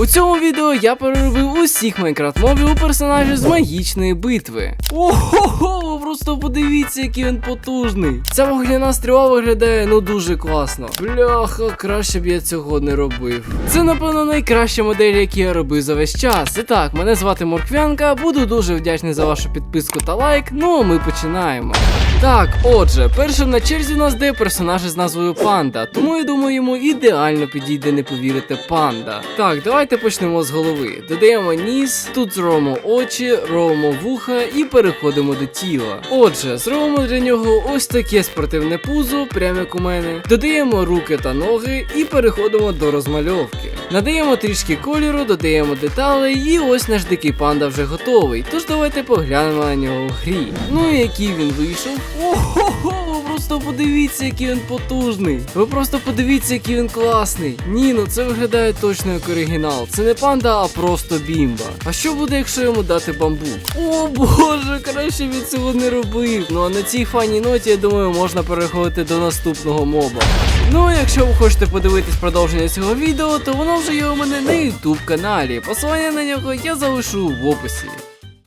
У цьому відео я переробив усіх Майнкрафт мобів у персонажів з магічної битви. Ого, просто подивіться, який він потужний. Ця вогняна стріла виглядає ну дуже класно. Бляха, краще б я цього не робив. Це, напевно, найкраща модель, які я робив за весь час. І так, мене звати Морквянка, буду дуже вдячний за вашу підписку та лайк. Ну а ми починаємо. Так, отже, першим на черзі нас де персонажі з назвою Панда, тому я думаю, йому ідеально підійде не повірити панда. Так, давайте почнемо з голови. Додаємо ніс, тут зробимо очі, робимо вуха і переходимо до тіла. Отже, зробимо для нього ось таке спортивне пузо, прямо як у мене. Додаємо руки та ноги і переходимо до розмальовки. Надаємо трішки кольору, додаємо деталей, і ось наш дикий панда вже готовий. Тож давайте поглянемо на нього в грі. Ну і який він вийшов. Ого, ви просто подивіться, який він потужний. Ви просто подивіться, який він класний. Ні, ну це виглядає точно як оригінал. Це не панда, а просто бімба. А що буде, якщо йому дати бамбук? О боже, краще від цього не робив. Ну а на цій фаній ноті, я думаю, можна переходити до наступного моба. Ну, а якщо ви хочете подивитись продовження цього відео, то воно вже є у мене на YouTube каналі. Посилання на нього я залишу в описі.